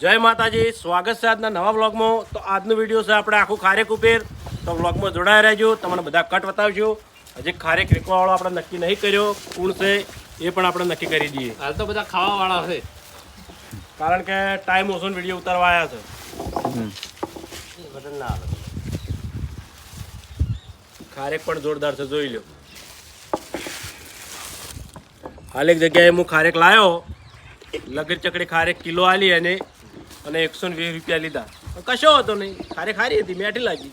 જય માતાજી સ્વાગત છે આજના નવા બ્લોગમાં તો આજનો વીડિયો છે આપણે આખું ખારેક ઉપેર. તો બ્લોગમાં જોડાયા રહેજો તમને બધા કટ બતાવજો. હજી ખારેક રેકવાવાળો આપણે નક્કી નહીં કર્યો કોણ છે એ પણ આપણે નક્કી કરી દઈએ. હાલ તો બધા ખાવાવાળા છે. કારણ કે ટાઈમ ઓછો વીડિયો ઉતારવા આવ્યા છે. ના ખારેક પણ જોરદાર છે જોઈ લો હાલ એક જગ્યાએ હું ખારેક લાવ્યો લગર ચકડી ખારેક કિલો આલી અને અને એકસો ને વીસ રૂપિયા લીધા. કશો હતો નહીં. ખારે ખારી હતી મેઠી લાગી.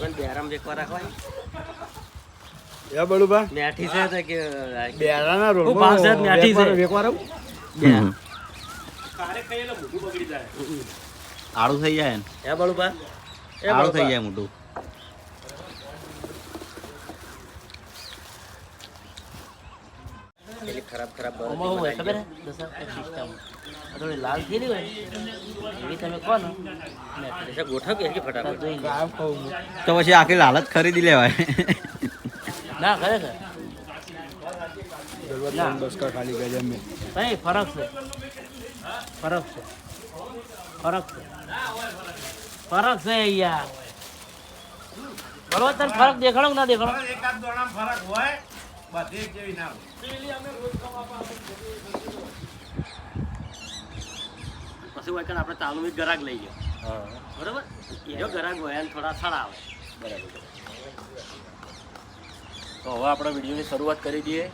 પણ બેરામ વેકવા રાખવાની એ બળુબા મેઠી છે તો કે બેરાના રોલ હું મેઠી છે. મોઢું બગડી જાય. આળું થઈ જાય ને? એ બળુબા એ આળું થઈ. જાય મોટું પેલી ખરાબ ખરાબ આમાં હું હોય ખબર હે દસા સિસ્ટમ. થોડી લાલ થઈ રહી હોય એવી તમે કહો ને છે ગોઠવ કે હજી ફટાફટ. કામ કહું તો પછી આખી લાલચ ખરીદી લેવાય. ના ખરેખર ખાલી કરી અમે ફરક છે. ફરક છે. ફરક છે. ફરક છે યાર બરોબર તને ફરક દેખાડો ના દેખાડો? પછી હોય આપણે તાનું બી ગરાક લઈ ગયો. બરોબર? એનો ગરાક હોય એને થોડા સડા આવે. બરાબર તો હવે આપણે વિડીયોની શરૂઆત કરી દઈએ.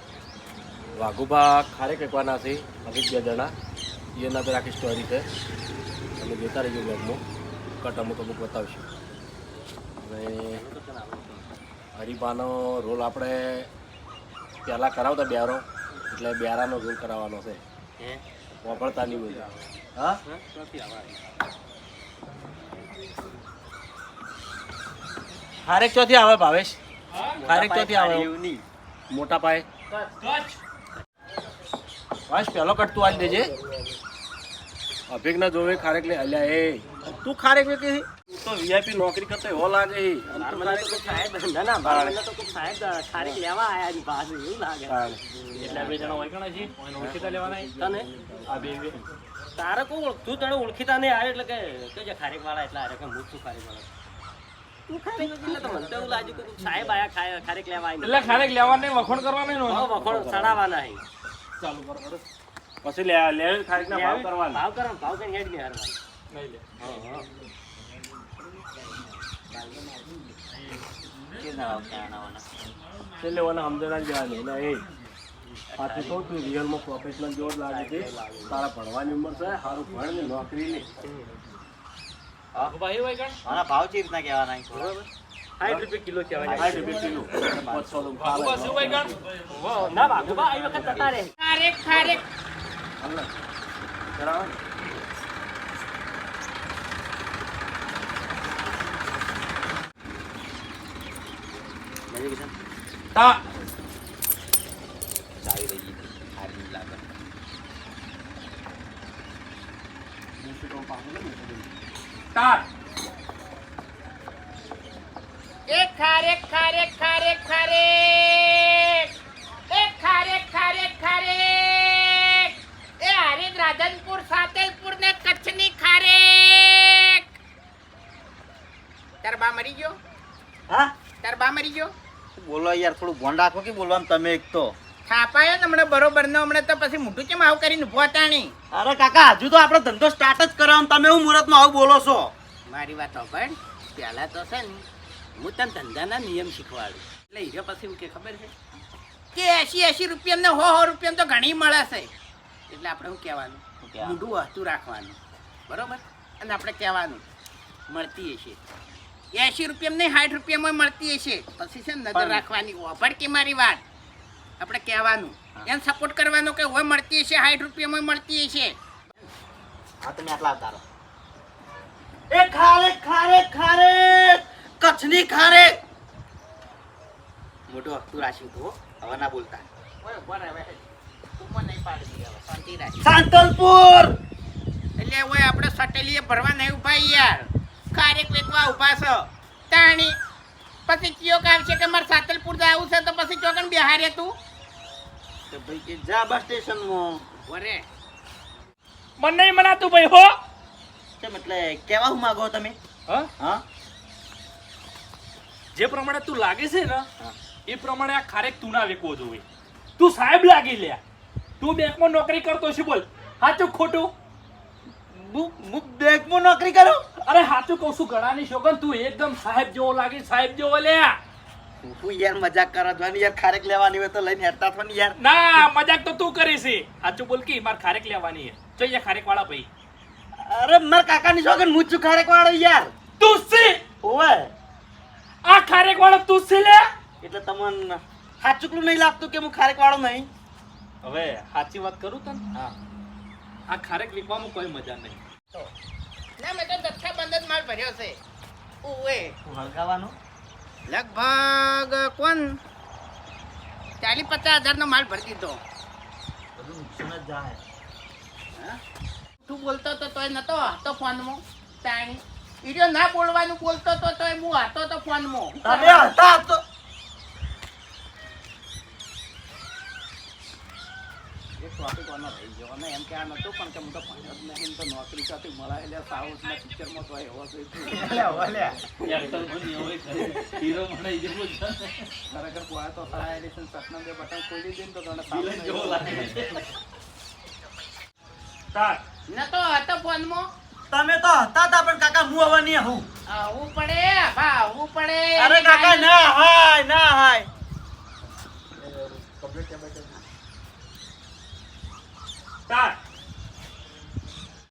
વાઘુભા ખારે કેકવાના છે અમિત બે જણા. એના પર આખી સ્ટોરી છે. તમે જોતા રહેજો બ્લોગમાં કટ અમુક અમુક બતાવશું. અને હરિભાનો રોલ આપણે પહેલાં કરાવતા બ્યારો એટલે બ્યારાનો રોલ કરાવવાનો છે. વાપરતા નહીં બોલ્યા હા? હારેક ખારેક ચોથી આવે ભાવેશ. ખારેક ચોથી આવે. મોટા પાયે. બસ પહેલો કટ તું આજ દેજે. અભિક ના જોવે ખારેક લે અલ્યા એ. તું ખારેક લે છે તું વીઆઈપી નોકરી કરતો એવો લાગે છે ના ના મારા તો કોઈક સાહેબ ખારીક લેવા આયા છે બહાર એવું લાગે. એટલે બે જણા હોય છીએ. ઓને ઓળખીતા લેવાના તને? આ બે બે. તારે કોઈ તું તને ઓળખીતા નહીં આવે એટલે કે કે જે ખારેક વાળા એટલે આરે કે હું છું ખારેક વાળા તું ખારેક એટલે તો મને તો એવું લાગ્યું કે કોઈક સાહેબ આયા ખાય- ખારેક લેવા આવીને. એટલે ખારેક લેવાને વખોણ કરવાને નો હા, વખોણ ચડાવવાના ચાલુ કરો કરો પછી લે લે ખારેક ના ભાવ કરવાના. ભાવ કરો ભાવ કરીને હેડ ગયા હારવાના. નહીં લે. હા, હા. છેલ્લે ઓના સમજણા જવાની. એટલે એ પાછું કહું તું રિયલમાં પ્રોફેશનલ જોર લાગે છે. તારા ભણવાની ઉંમર છે સારું ભણ ને નોકરી ને ભાઈ હોય કણ ભાવ ચી રીતના કહેવાના બરોબર? સાઠ રૂપિયા કિલો કહેવાય. સાઠ રૂપિયા કિલો. ના વાઘુબા, આ વખત જતા રહે. તા ચાવી રહી હારી લાગે તાર એક ખારેક ખારેક ખારેક ખારેક એક ખારેક ખારેક ખારેક એ હરિદ રાધનપુર સાતલપુર ને કચ્છની ખારેક તાર બા મરી ગયો? હા? તાર બા મરી ગયો? બોલો યાર થોડું ભોંડ રાખો કે બોલવામાં તમે એક તો. છાપાયો ને હમણાં બરોબર ને હમણાં તો પછી મોટું કેમ આવું કરીને ઊભો તાણી અરે કાકા હજુ તો આપણો ધંધો સ્ટાર્ટ જ કરાવો તમે હું મુહૂર્તમાં આવું બોલો છો? મારી વાત પણ પહેલાં તો છે ને હું તને ધંધાના નિયમ શીખવાડું. એટલે હીરો પછી હું કે ખબર છે? કે એસી એસી રૂપિયા ને હો હો રૂપિયા તો ઘણી મળે છે. એટલે આપણે શું કહેવાનું? મૂંઢું હતું રાખવાનું. બરોબર? અને આપણે કહેવાનું મળતી હશે. એસી રૂપિયા નહીં સાઠ રૂપિયામાં મળતી હશે. પછી છે નજર રાખવાની ઓફર કે મારી વાત. આપણે કહેવાનું. એને સપોર્ટ કરવાનો કે હોય મળતી હશે સાઠ રૂપિયામાં મળતી હશે. હા તમે આટલા ઉતારો. એ ખારે ખારે ખારે કચ્છની ખારે. મોટું હકતું તું હવે ના બોલતા. હવે. હવે સાંતલપુર! એટલે ઓય આપણે સટેલીએ ભરવા નહીં ઊભા યાર. ખારેક વેચવા ઊભા છો. તાણી પછી કયો કે છે કે મારે સાતલપુર જવું છે તો પછી ચોકન બિહારે તું? તો ભાઈ કે જા બસ સ્ટેશનમાં. વરે. મને નહીં મનાતું ભાઈ હો. કેમ એટલે કેવા હું માંગો તમે? હા? હા? જે પ્રમાણે તું લાગે છે ને એ પ્રમાણે આ ખારેક તું ના વેકવો જોઈએ. તું સાહેબ લાગી લે તું બેંકમાં નોકરી કરતો છે બોલ. સાચું ખોટું? બેંકમાં નોકરી કરું. અરે સાચું કહું છું ઘણાની છોકર તું એકદમ સાહેબ જેવો લાગે સાહેબ જેવો લે. હું યાર મજાક કરો જોવાની યાર ખારેક લેવાની હોય તો લઈને હેરતા થો ને યાર. ના મજાક તો તું કરી છે. સાચું બોલ કે મારે ખારેક લેવાની છે. જોઈએ ખારેક વાળા ભાઈ. અરે મારા કાકાની છોકર હું જ છું ખારેક વાળો યાર. તું છે? ઓવે આ ખારેક વાળો તું છે લે? એટલે તમને સાચુકલું નહીં લાગતું કે હું ખારેક વાળો નહીં? હવે સાચી વાત કરું તને? હા. આ ખારેક વીકવામાં કોઈ મજા નહીં. ના મેં તો દક્ષા બંધ જ માલ ભર્યો છે. ઓએ હળગાવાનો? લગભગ કોણ? ચાલીસ પચાસ હજાર નો માલ ભરી દીધો. બધું નુકસાન જ જાય તું બોલતો તો તોય નતો હતો ફોનમાં. ટાઈમ ઈડિયો ના બોલવાનું બોલતો તો તોય હું હતો તો ફોનમાં. તમે હતા તો ટોપિક વાનો રહી ગયો. અને એમ કે આ નતું પણ કે હું તો ભણ્યો જ નહીં. તો નોકરી ક્યાંથી મળે એટલે સાઉથના પિક્ચરમાં તો એવો છે ખરેખર પોયા તો સારા એડિશન સપના બે બટન ખોલી દે તો તને સાઉથ તાર. નતો હતો ફોનમાં. તમે તો હતા તા પણ કાકા હું હવે નહીં હું આવું પડે બા આવું પડે. અરે કાકા ના હાય ના હાય. તાર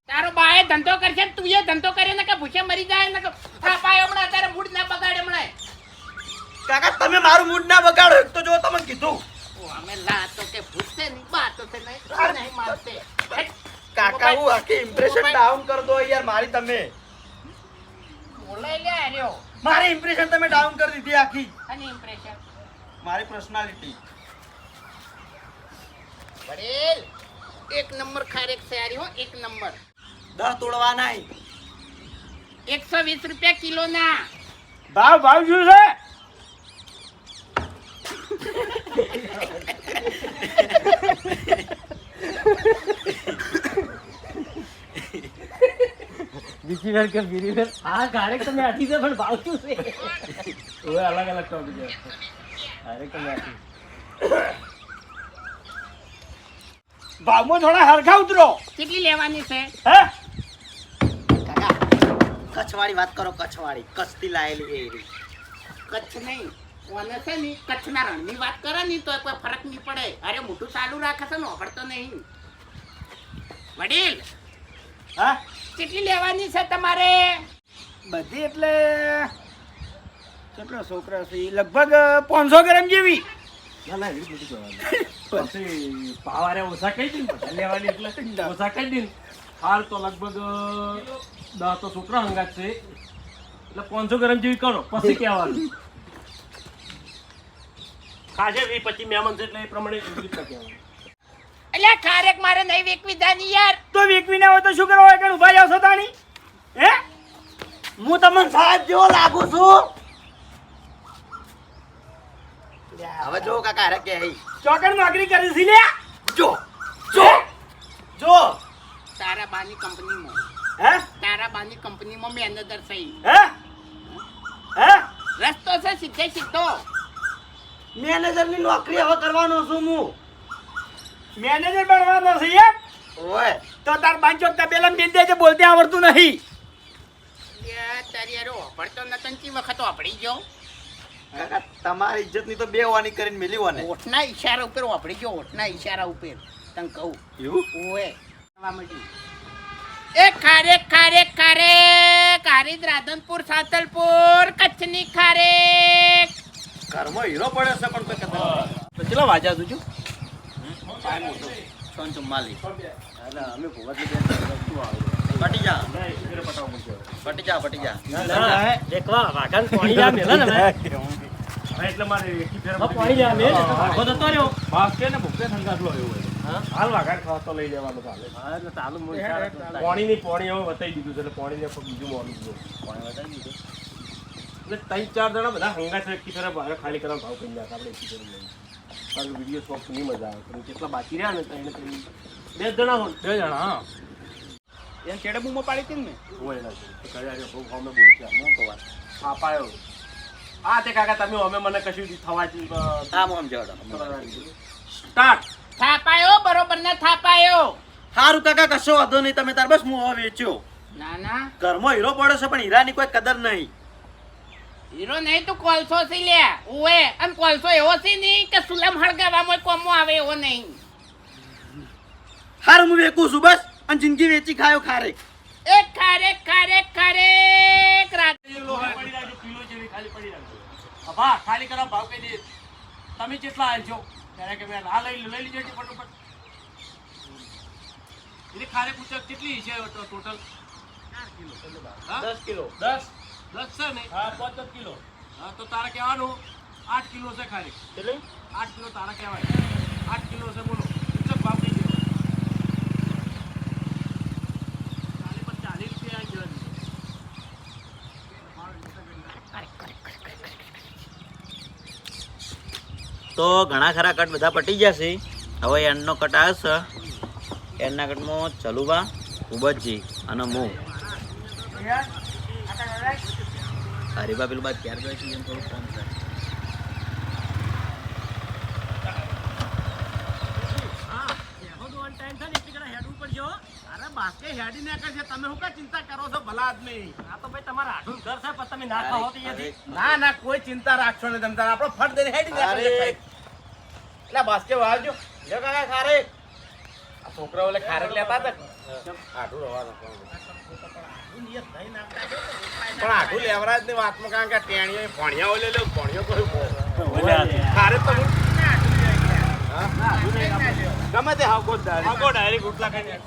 તારો બાએ ધંધો કરશે તું એ ધંધો કરે ને કે ભૂસે મરી જાય ને કે થાપાય હમણાં તારે મૂડ ના બગાડે હમણાં કાકા તમે મારું મૂડ ના બગાડો એક તો જો તમે કીધું. અમે લા તો કે ભૂસે ની બા છે નહીં નહીં મારતે કાકા હું આખી ઇમ્પ્રેશન ડાઉન કર દો યાર મારી તમે. બોલાઈ લે આર્યો મારી ઇમ્પ્રેશન તમે ડાઉન કરી દીધી આખી. અને ઇમ્પ્રેશન મારી પર્સનાલિટી પટેલ. એક નંબર ખારેક આરી હો એક નંબર. દસ તોડવા નહીં. એકસો વીસ રૂપિયા કિલો ના. ભાવ ભાવ શું છે? બીજી વાર કે બીજી વાર. આ ખારેક તમે આથી છે પણ ભાવ શું છે? અલગ અલગ ટોપિક છે. ખારેક તમે આથી ભાવમાં થોડા હરખા ઉતરો. કેટલી લેવાની છે? હે? કાકા કચ્છવાળી વાત કરો કચ્છવાળી. કચ્છથી લાયેલી એ. કચ્છ નહીં કોને છે ને કચ્છના રણની વાત કરે ને તો કોઈ ફરક નહીં પડે. અરે મોટું ચાલુ રાખે છે ને ઓફરતો નહીં. વડીલ હા? કેટલી લેવાની છે તમારે? બધી એટલે કેટલો છોકરા છે લગભગ પાંચસો ગ્રામ જેવી. ના એવી બધું પછી પાવારે ઓછા કહી દે ને લેવાની એટલે ઓછા કહી દે હાલ તો લગભગ દસ તો છોકરા હંગાત છે. એટલે પાંચસો ગ્રામ જેવી કરો પછી કહેવાનું. ખાજે વી પછી મહેમાન છે એટલે એ પ્રમાણે કહેવાનું એટલે ખારેક મારે નહીં વેકવી જાની યાર. તો વેકવી ના હોય તો શું કરવા? હોય કે ઊભા જાવ છો તાણી હે? હું તમને સાહેબ જેવો લાગુ છું. હવે જો કાકા અરે કે હઈ. ચોકડ નોકરી કરી છે લે જો જો. જો. તારા બાની કંપનીમાં. હે? તારા બાની કંપનીમાં મેનેજર થઈ. હે? હે? રસ્તો છે સીધે સીધો. મેનેજરની નોકરી હવે કરવાનો છું હું. મેનેજર બનવાનો છે એમ? ઓય. તો તાર બાંચો તબેલા બેન દે છે બોલતે આવડતું નહીં. યે તારી અરે ઓફરતો નતન વખત ઓફળી ગયો. કાકા તમારી ઇજ્જતની તો બે વાની કરીને મેલી વાને ઓઠના ઈશારા ઉપર વાપરી ગયો ઓઠના ઈશારા ઉપર. તને કહું. એવું? ઓએ. એ ખારે ખારે ખારે ખારીદ રાધનપુર સાતલપુર કચ્છની ખારે. કર્મ હીરો પડે છે પણ તો કદર તો વાજા વાગ્યા તું છું? છોન ચુમ્માલી અમે બેન વસ્તુ આવે? પટી જા ફેરે પટી જા પટી જા દેખવા વાઘાને પાણી જા મેલા ને એટલે મારે એકી ફેરે પાણી જા મેલ જતો રહ્યો ને ભૂખે હોય? હાલ વાઘાર ખાવા લઈ જવાનું ચાલે હા એટલે ચાલુ મૂળ ચાલે. પાણી ની પાણી હવે દીધું છે એટલે પાણી ને બીજું પાણી વધારી દીધું. એટલે ત્રણ ચાર જણા બધા હંગાત એકી ખરા બહાર ખાલી કરવા ભાવ કરી નાખે આપણે એકી કારણ કે વીડિયો શોખ નહીં મજા આવે કેટલા બાકી રહ્યા ને ત્રણ બે જણા બે જણા હા. એમ ચેડે બૂમો પાડી હતી ને હોય જોડે. કર્યા છે, બહુ અમે બોલશે હું તો વાત. આ પાયો. આ તે કાકા તમે અમે મને કશું થવા આમ આમ જવાડો સ્ટાર્ટ થાપાયો બરોબર ને થાપાયો. સારું કાકા કશો વાંધો નહીં તમે તાર બસ હું હવે વેચ્યો. ના ના. ઘરમાં હીરો પડ્યો છે પણ હીરાની કોઈ કદર નહીં. હીરો નહીં તું કોલસો સી લે. ઓએ અને કોલસો એવો સી નહીં કે સુલમ હળગાવામાં કોમો આવે એવો નહીં. હારું હું વેકું છું બસ. અને જિંદગી વેચી ખાયો ખારે એક ખારે ખારે ખારે રાત પડી રાખજો કિલો જેવી ખાલી પડી રાખજો. અભા ખાલી કરો ભાવ કહી દે તમે કેટલા આલજો. ત્યારે કે મેં આ લઈ લઈ લીજો છે ફટોફટ. એટલે ખારે પૂછો કેટલી છે ટોટલ? દસ કિલો. દસ? દસ છે ને? હા પાંચ દસ કિલો. હા તો તારા કહેવાનું આઠ કિલો છે ખાલી એટલે? આઠ કિલો તારા કહેવાય. આઠ કિલો છે બોલો ઉચ્ચ ભાવ દઈ દેવો ચાલી પર ચાલીસ રૂપિયા આવી જવા દીધો. તો ઘણા ખરા કટ બધા પટી જશે. હવે એનનો કટ આવશે. એનના કટમાં ચલુબા ઉબજી અને મો હરીબા, પેલું બાદ ક્યારે જાય એમ થોડું ફોન કરે. અરે બાસ્કે હેડી ના કરશે તમે શું કા ચિંતા કરો છો ભલા આદમી? આ તો ભાઈ તમારા આઠું ઘર છે પણ તમે ના ખાઓ તો ના ના કોઈ ચિંતા રાખશો નહીં તમે. તારે આપણો ફટ દઈને હેડી અરે. નાખો એટલે બાસ્કે વાળજો. જો કાકા ખારે. આ છોકરાઓ એટલે ખારે લેતા હતા. આઠું રવા પણ આઠું લેવરાજની વાતમાં કારણ કે ટેણીઓ ભણ્યા લે લે ભણ્યો કોઈ ખારે તો હું- હા? ગમે તે હાવ ગોત ડાયરેક્ટ. ઉઠલા કરી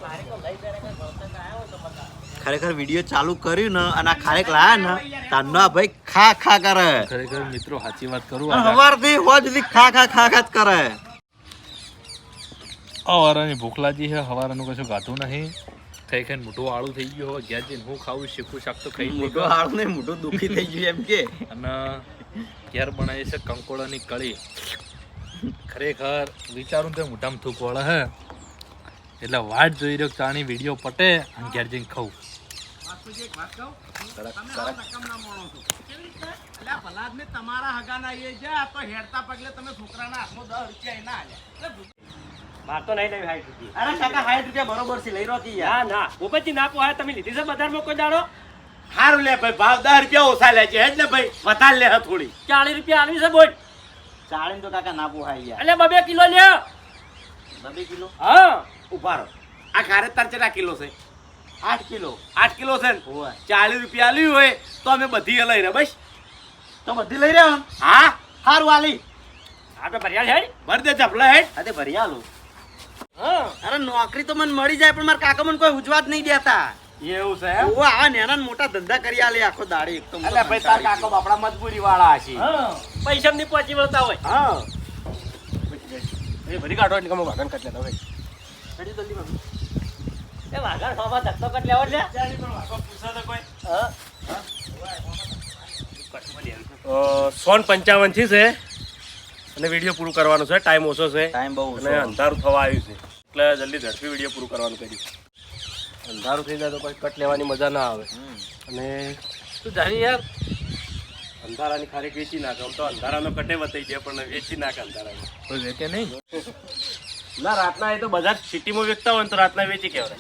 ખરેખર વીડિયો ચાલુ કર્યું ને અને ખરેખર ખારેક લાયા ને તાનો ભાઈ ખા ખા કરે. ખરેખર મિત્રો સાચી વાત કરું સવારથી હોજ સુધી ખા ખા ખા ખા કરે. હવારાની ભૂખ લાગી છે હવારાનું કશું ગાતું નહીં. ખાઈ ખાઈને મોટું આળું થઈ ગયું હોય જ્યાં જઈને હું ખાવું શીખું શકતો ખાઈ મોટું આળું નહીં મોટું દુખી થઈ ગયું એમ કે. અને ઘેર બનાવી છે કંકોડાની કળી. ખરેખર વિચારું તો મોટામાં થૂક વળે હે. એટલે વાટ જોઈ રહ્યો કે વીડિયો પટે અને ઘેર જઈને ખાવું અલ્યા તમારા હગાના એ જ્યાં તો હેડતા પગલે તમે છોકરાના હાથમાં રૂપિયા ના આલ્યા માર તો નહીં લેવી હાઈટ રૂપિયા. અરે કાકા રૂપિયા બરોબર છે લઈ રહ્યો કી યાર. ના ના. ભૂપતજી ના પોહાય તમે લીધી છે બજારમાં કોઈ દાડો? સારું લે ભાઈ ભાવ દસ રૂપિયા ઓછા લે છે એટલે ભાઈ. વધારે લે હે થોડી. ચાલીસ રૂપિયા આલવી છે બોલ. ચાળીને તો કાકા ના પોહાય યાર એટલે બબે કિલો લે બબે કિલો? હા. ઊભા રહો. આ ખારે તાર ચેટલા કિલો છે? આઠ કિલો. આઠ કિલો છે ને? ચાલીસ રૂપિયા આલ્યું હોય તો અમે બધી લઈ રહ્યા બસ. તો બધી લઈ રહ્યા હા? સારું આલી. આપણે ભરિયાલ હેડ. ભર દે ચપલા હેડ. અરે ભરી આલું. હા. અરે નોકરી તો મને મળી જાય પણ મારા કાકા મને કોઈ ઉજવા જ નહીં દેતા. એવું છે? ઓ આ નેના મોટા ધંધા કરી આલે આખો દાડી એક તો હું તો અલ્યા ભાઈ તાર કાકો બાપડા મજબૂરી વાળા હશે હા. પૈસા ની પહોંચી વળતા હોય. હા. ભરી કાઢો એટલે કમો કાઢ લેતા હોય. એ વાઘાણ ખાવા ધક્કો કટ લેવો લે તો સોન પંચાવનથી છે. અને વીડિયો પૂરું કરવાનો છે. ટાઈમ ઓછો છે. ટાઈમ બહુ અને અંધારું થવા આવ્યું છે. એટલે જલ્દી ઝડપી વીડિયો પૂરું કરવાનું કર્યું અંધારું થઈ જાય તો પછી કટ લેવાની મજા ના આવે. અને તું જાણી યાર અંધારાની ખારેક વેચી નાખે. આમ તો અંધારાનો કટે વતાઈ જાય પણ વેચી નાખે અંધારાનો. વેચે નહીં? ના રાતના એ તો બધા સિટીમાં વેચતા હોય તો રાતના વેચી કહેવાય.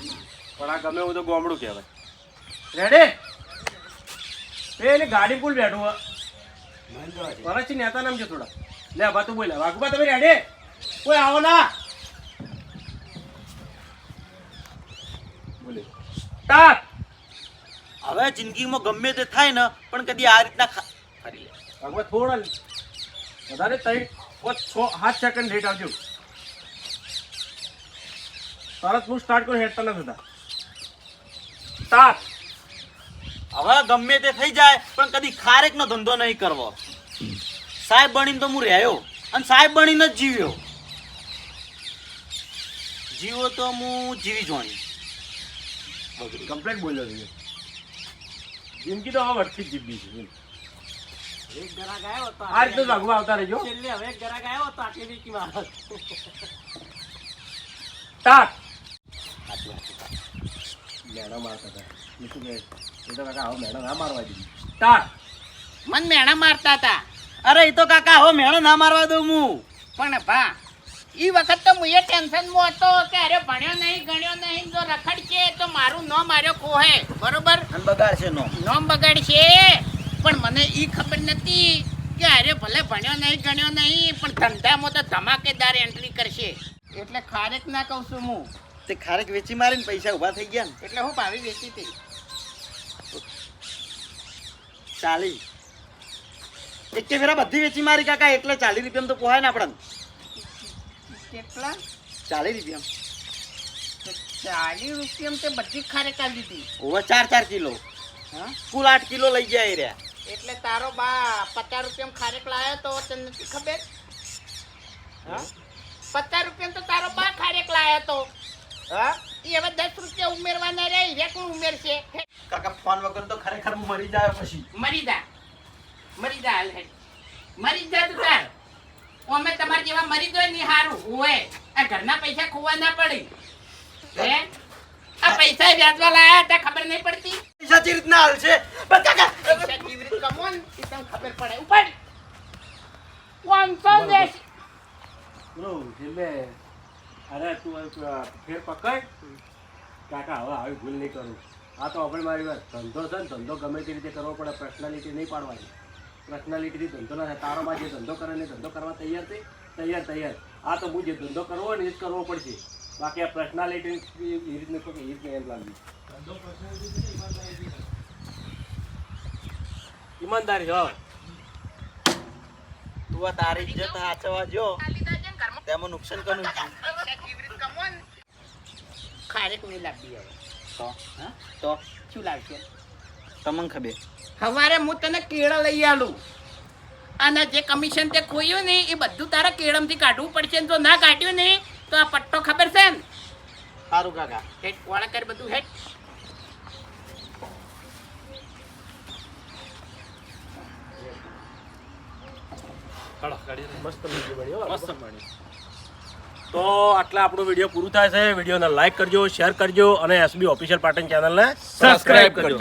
પણ આ ગમે એવું તો ગોમડું કહેવાય. રેડી? પેલી ગાડી કુલ બેઠું હોય. પરચી નેતા નામ છે થોડા. લે બા તું બોલે. વાઘુબા તમે રેડી કોઈ આવો ના. બોલે. સ્ટાર્ટ. હવે જિંદગીમાં ગમે તે થાય ને પણ કદી આ રીતના ફરી થોડા વધારે ત્રણ પાંચ છ સાત સેકન્ડ લેટ આવજો. તરત હું સ્ટાર્ટ કરું હેડતા નથી થતા. સ્ટાર્ટ હવે ગમે તે થઈ જાય પણ કદી ખારેક નો ધંધો નહીં કરવો. સાહેબ બનીને તો હું રહ્યો અને સાહેબ બનીને જ જીવ્યો. જીવો તો હું જીવી જોણી કમ્પ્લેટ બોલ્યો જિંદગી તો હવે વટકી જ જીવી છે. એક ગ્રાહક આવ્યો તો આ રીતનું વાઘુબા આવતા રહેજો. છેલ્લે હવે એક ગ્રાહક આવ્યો તો આટલી વીકી મારો સ્ટાર્ટ મેણા મારતા હતા. મેં શું એ તો કાકા આવો મેણા ના મારવા દીધી સ્ટાર્ટ મન મેણા મારતા હતા. અરે એ તો કાકા હો મેળો ના મારવા દઉં હું. પણ ભા એ વખત તો હું એ ટેન્શનમાં હતો કે અરે ભણ્યો નહીં ગણ્યો નહીં જો રખડશે તો મારું નો માર્યો કોહે બરોબર? અને બગાડશે નો. નોમ બગાડશે. પણ મને એ ખબર નથી કે અરે ભલે ભણ્યો નહીં ગણ્યો નહીં પણ ધંધામાં તો ધમાકેદાર એન્ટ્રી કરશે. એટલે ખારેક ના કહું છું હું. તે ખારેક વેચી મારીને પૈસા ઊભા થઈ ગયા ને? એટલે હું ભાવી વેચી હતી. ચાલી. એક કે ફેરા બધી વેચી મારી કાકા એટલે ચાલીસ રૂપિયામાં તો પોહાય ને આપણને. કેટલા? ચાલીસ રૂપિયા. ચાલીસ રૂપિયામાં તે બધી ખારેક આવી દીધી ઓવર ચાર ચાર કિલો. હા? કુલ આઠ કિલો લઈ જાય રહ્યા. એટલે તારો બા પચાસ રૂપિયા ખારેક લાયો તો તને નથી ખબર? પચાસ રૂપિયા તો તારો બા ખારેક લાયો તો. હા? એ હવે દસ રૂપિયા ઉમેરવાના રે કોણ ઉમેરશે. કાકા ફોન વગર તો ખરેખર મરી જાય પછી. મરી જા. મરી જા હાલ મરી જા તું તાર. અમે તમારા જેવા મરી ગયો નહીં હારું. હોય આ ઘરના પૈસા ખોવા ના પડી. હે? આ પૈસા વ્યાજવા લાયા તા ખબર નહીં પડતી. પૈસા જે રીતના હાલ છે. પણ કાકા પૈસા કેવી રીત કમોન એ તમને ખબર પડે. ઉપાડ. પાંચસો દેશ. બ્રો છેલ્લે અરે તું ફેર પકડ. કાકા હવે આવી ભૂલ નહીં કરું. આ તો આપણે મારી વાત. ધંધો છે ને ધંધો ગમે તે રીતે કરવો પડે. પર્સનાલિટી નહીં પાડવાની. પર્સનાલિટીથી ધંધો ના થાય. તારો માં જે ધંધો કરે ને ધંધો કરવા તૈયાર છે. તૈયાર તૈયાર. આ તો હું જે ધંધો કરવો હોય ને એ જ કરવો પડશે. બાકી આ પર્સનાલિટી એ રીતને કોઈ એ રીતને એમ લાગી. ઈમાનદારી હા તું આ તારી ઇજ્જત હાચવા જો. તેમાં નુકસાન કરું છું? ખારેક નહીં લાગતી હવે. તો? હા? તો? શું લાગશે? તમને ખબર? સવારે હું તને કેળા લઈ આલું. અને જે કમિશન તે ખોયું ને એ બધું તારા કેળમથી કાઢવું પડશે તો ના કાઢ્યું ને તો આ પટ્ટો ખબર છે ને સારું કાકા. હેટ વાળા કર બધું હેટ. તો આટલા આપણો વીડિયો પૂરું થાય છે. વિડીયોને લાઈક કરજો શેર કરજો અને એસબી ઓફિશિયલ પાટણ ચેનલને સબસ્ક્રાઇબ કરજો.